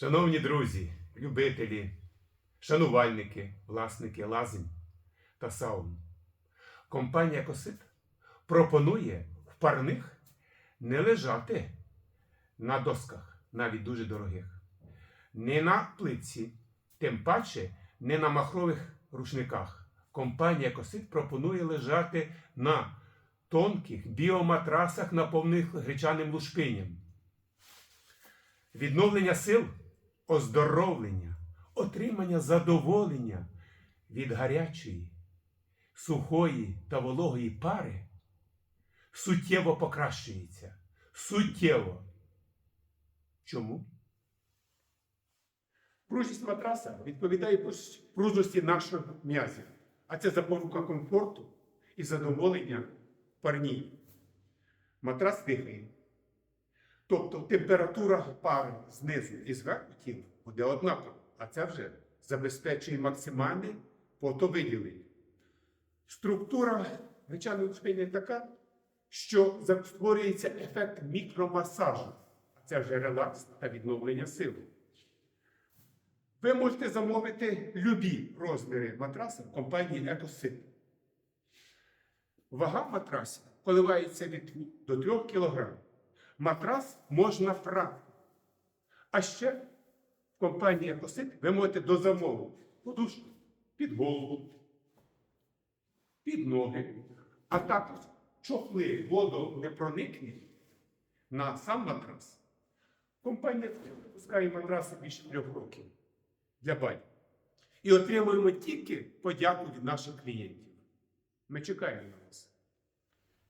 Шановні друзі, любителі, шанувальники, власники лазень та саун, компанія Косит пропонує в парних не лежати на досках, навіть дуже дорогих, не на плитці, тим паче не на махрових рушниках. Компанія Косит пропонує лежати на тонких біоматрасах, наповнених гречаним лушпиням. Відновлення сил, оздоровлення, отримання задоволення від гарячої, сухої та вологої пари суттєво покращується. Суттєво. Чому? Пружність матраса відповідає пружності наших м'язів, а це запорука комфорту і задоволення парній. Матрас дихає. Тобто температура пари знизу і зверху тіла буде однакова, а це вже забезпечує максимальне потовиділення. Структура гречаної спини така, що створюється ефект мікромасажу, а це вже релакс та відновлення сили. Ви можете замовити любі розміри матраса в компанії Екосит. Вага матраса коливається від до 3 кг. Матрас можна прати. А ще в компанії Екосит ви можете дозамовити подушку під голову, під ноги, а також чохли водонепроникні на сам матрас. Компанія випускає матраси більше трьох років для бані. І отримуємо тільки подяку від наших клієнтів. Ми чекаємо на вас.